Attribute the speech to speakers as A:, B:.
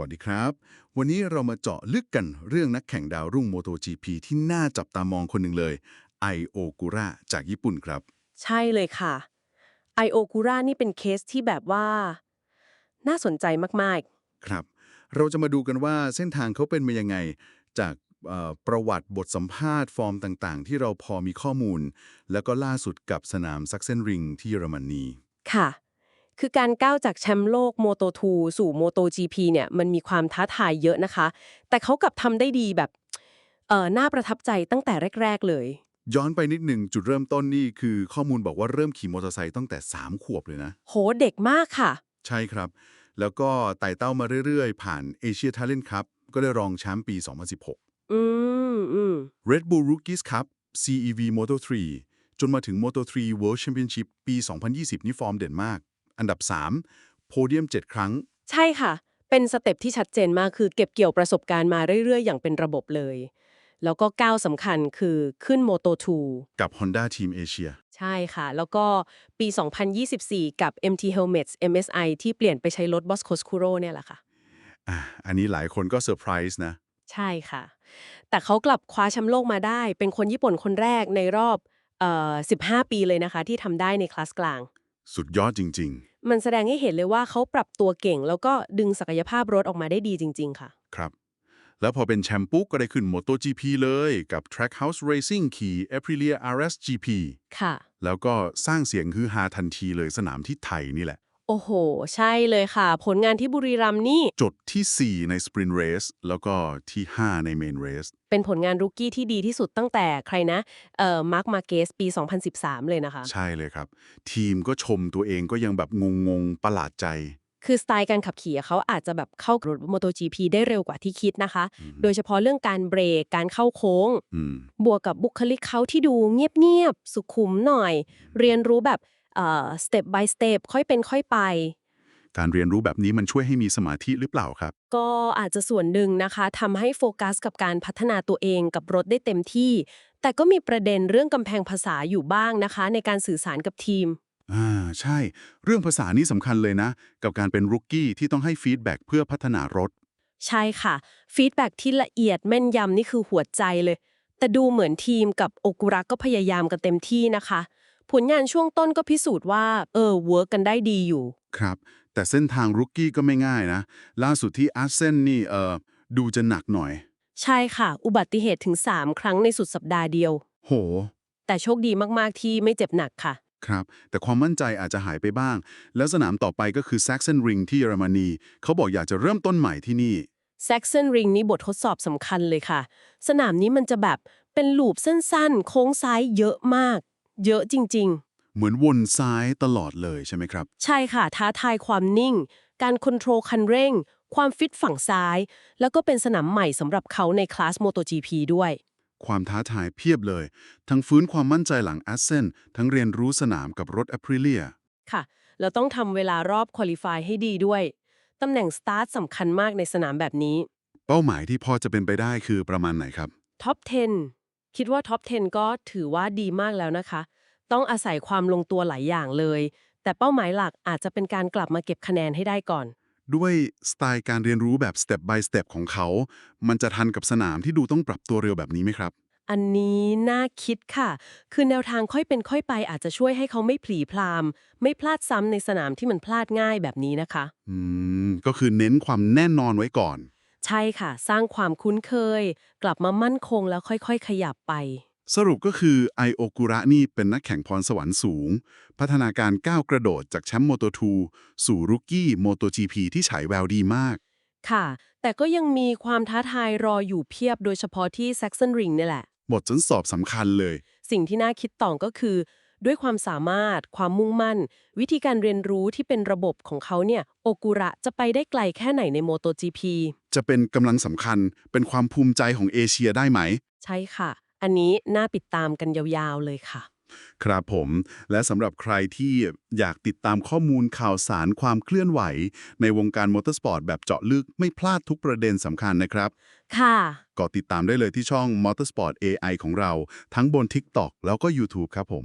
A: วัสดีครับ วันนี้เรามาเจาะลึกกันเรื่องนักแข่งดาวรุ่ง MotoGP ที่น่าจับตามองคนหนึ่งเลยไอโอกุระจากญี่ปุ่นครับ
B: ใช่เลยค่ะไอโอกูรานี่เป็นเคสที่แบบว่า น่าสนใจมาก
A: ครับ เราจะมาดูกันว่าเส้นทางเขาเป็นมายังไง จากเอ่อประวัติบทสัมภาษณ์ฟอร์มต่างๆ ที่เราพอมีข้อมูล แล้วก็ล่าสุดกับสนามซักเซนริงที่เยอรมนี
B: ๆค่ะ คือการก้าวจากแชมป์โลก Moto 2สู่ Moto GP เนี่ยมันมีความท้าทายเยอะนะคะ แต่เขากลับทำได้ดีแบบเอ่อน่าประทับใจตั้งแต่แรก ๆ เลย
A: ย้อนไปนิดหนึ่งจุดเริ่มต้นนี่คือข้อมูลบอกว่าเริ่มขี่มอเตอร์ไซค์ตั้งแต่ 3 ขวบเลยนะ
B: โหเด็กมากค่ะ
A: ใช่ครับ แล้วก็ไต่เต้ามาเรื่อยๆ ผ่านเอเชียท l เลน t ครับก็ได้รองแชมป์ปี 2016
B: อืมอืม
A: Red Bull Rookies Cup CEV Moto3 จนมาถึง Moto3 World Championship ปี 2020 นี่ฟอร์มเด่นมาก อันดับ 3 โพเดียม 7 ครั้ง
B: ใช่ค่ะ เป็นสเต็ปที่ชัดเจนมากคือเก็บเกี่ยวประสบการณ์มาเรื่อย ๆ อย่างเป็นระบบเลย แล้วก็ก้าวสำคัญคือขึ้น Moto 2
A: กับ Honda Team Asia
B: ใช่ค่ะ แล้วก็ปี 2024 กับ MT Helmets MSI ที่เปลี่ยนไปใช้รถ Bosco Scuro เนี่ยแหละค่ะ
A: อะ อันนี้หลายคนก็เซอร์ไพรส์นะ
B: ใช่ค่ะ แต่เขากลับคว้าแชมป์โลกมาได้ เป็นคนญี่ปุ่นคนแรกในรอบเอ่อ15 ปีเลยนะคะ ที่ทำได้ในคลาสกลาง
A: สุดยอดจริง
B: มันแสดงให้เห็นเลยว่าเขาปรับตัวเก่ง แล้วก็ดึงศักยภาพรถออกมาได้ดีจริง ๆ ค่ะ
A: ๆครับ แล้วพอเป็นแชมป์ปุ๊บก็ได้ขึ้น MotoGP เลยกับ Trackhouse Racing ขี่ Aprilia RS GP
B: ค่ะ
A: แล้วก็สร้างเสียงฮือฮาทันทีเลยสนามที่ไทยนี่แหละ
B: โอ้โห ใช่เลยค่ะ ผลงานที่บุรีรัมย์นี่
A: จดที่ 4 ใน Sprint Race แล้วก็ที่ 5 ใน Main Race
B: เป็นผลงานรุกกี้ที่ดีที่สุดตั้งแต่ใครนะเอ่อมาร์คมาเกสปี 2013 เลยนะคะ
A: ใช่เลยครับ ทีมก็ชมตัวเองก็ยังแบบงงๆ ประหลาดใจ
B: คือสไตล์การขับขี่เขาอาจจะแบบเข้ากับรถ MotoGP ได้เร็วกว่าที่คิดนะคะ โดยเฉพาะเรื่องการเบรกการเข้าโค้ง
A: อืม
B: บวกกับบุคลิกเขาที่ดูเงียบๆสุขุมหน่อย เรียนรู้แบบ เอ่อ step by step ค่อยเป็นค่อยไป
A: การเรียนรู้แบบนี้มันช่วยให้มีสมาธิหรือเปล่าครับ
B: ก็อาจจะส่วนหนึ่งนะคะทำให้โฟกัสกับการพัฒนาตัวเองกับรถได้เต็มที่ แต่ก็มีประเด็นเรื่องกำแพงภาษาอยู่บ้างนะคะ ในการสื่อสารกับทีม
A: อ่าใช่ เรื่องภาษานี่สำคัญเลยนะ กับการเป็นรุกกี้ที่ต้องให้ฟีดแบ็กเพื่อพัฒนารถ
B: ใช่ค่ะฟีดแบ็กที่ละเอียดแม่นยำนี่คือหัวใจเลย แต่ดูเหมือนทีมกับโอกุระก็พยายามกันเต็มที่นะคะ ผลงานช่วงต้นก็พิสูจน์ว่า เออเวิร์กกันได้ดีอยู่
A: ครับ แต่เส้นทางรุกกี้ก็ไม่ง่ายนะ ล่าสุดที่อาร์เซนนี่เอ่อดูจะหนักหน่อย
B: ใช่ค่ะ อุบัติเหตุถึง 3 ครั้งในสุดสัปดาห์เดียว
A: โห
B: แต่โชคดีมากๆที่ไม่เจ็บหนักค่ะ
A: ครับ แต่ความมั่นใจอาจจะหายไปบ้าง แล้วสนามต่อไปก็คือ Saxon Ring ที่เยอรมนี เขาบอกอยากจะเริ่มต้นใหม่ที่นี่
B: Saxon Ring นี่บททดสอบสำคัญเลยค่ะ สนามนี้มันจะแบบเป็นลูปสั้นๆ โค้งซ้ายเยอะมาก เยอะจริง
A: เหมือนวนซ้ายตลอดเลยใช่ไหมครับ
B: ๆใช่ค่ะ ท้าทายความนิ่ง การค o n t r o l คันเร่ง ความฟิตฝั่งซ้าย แล้วก็เป็นสนามใหม่สำหรับเขาในคลาส MotoGP ด้วย
A: ความท้าทายเพียบเลย ทั้งฟื้นความมั่นใจหลังแอสเซนทั้งเรียนรู้สนามกับรถ Aprilia
B: ค่ะ แล้วต้องทำเวลารอบคุริฟายให้ดีด้วยตำแหน่งสตาร์ทสำคัญมากในสนามแบบนี้
A: เป้าหมายที่พอจะเป็นไปได้คือประมาณไหนครับ
B: ท็อป 10 คิดว่าท็อป 10 ก็ถือว่าดีมากแล้วนะคะ ต้องอาศัยความลงตัวหลายอย่างเลย แต่เป้าหมายหลักอาจจะเป็นการกลับมาเก็บคะแนนให้ได้ก่อน
A: ด้วยสไตล์การเรียนรู้แบบ step by step ของเขา มันจะทันกับสนามที่ดูต้องปรับตัวเร็วแบบนี้ไหมครับ
B: อันนี้น่าคิดค่ะ คือแนวทางค่อยเป็นค่อยไปอาจจะช่วยให้เขาไม่ผลีพราม ไม่พลาดซ้ำในสนามที่มันพลาดง่ายแบบนี้นะคะ
A: อืม ก็คือเน้นความแน่นอนไว้ก่อน
B: ใช่ค่ะ สร้างความคุ้นเคย กลับมามั่นคงแล้วค่อยๆ ขยับไป
A: สรุปก็คือไอโอกุระนี่เป็นนักแข่งพรสวรรค์สูง พัฒนาการก้าวกระโดดจากแชมป์โมโต2สู่รุกกี้โมโต GP ที่ฉายแววดีมาก
B: ค่ะ แต่ก็ยังมีความท้าทายรออยู่เพียบโดยเฉพาะที่ Saxon Ring นี่แหละ
A: บททดสอบสำคัญเลย
B: สิ่งที่น่าคิดต่อก็คือ ด้วยความสามารถ ความมุ่งมั่น วิธีการเรียนรู้ที่เป็นระบบของเขาเนี่ยโอกุระจะไปได้ไกลแค่ไหนใน MotoGP
A: จะเป็นกำลังสำคัญเป็นความภูมิใจของเอเชียได้ไหม
B: ใช่ค่ะ อันนี้น่าติดตามกันยาวๆเลยค่ะ
A: ครับผมและสำหรับใครที่อยากติดตามข้อมูลข่าวสารความเคลื่อนไหว ในวงการมอเตอร์สปอร์ตแบบเจาะลึกไม่พลาดทุกประเด็นสำคัญนะครับ
B: ค่ะ
A: ก็ติดตามได้เลยที่ช่อง Motorsport AI ของเรา ทั้งบน TikTok แล้วก็ YouTube ครับผม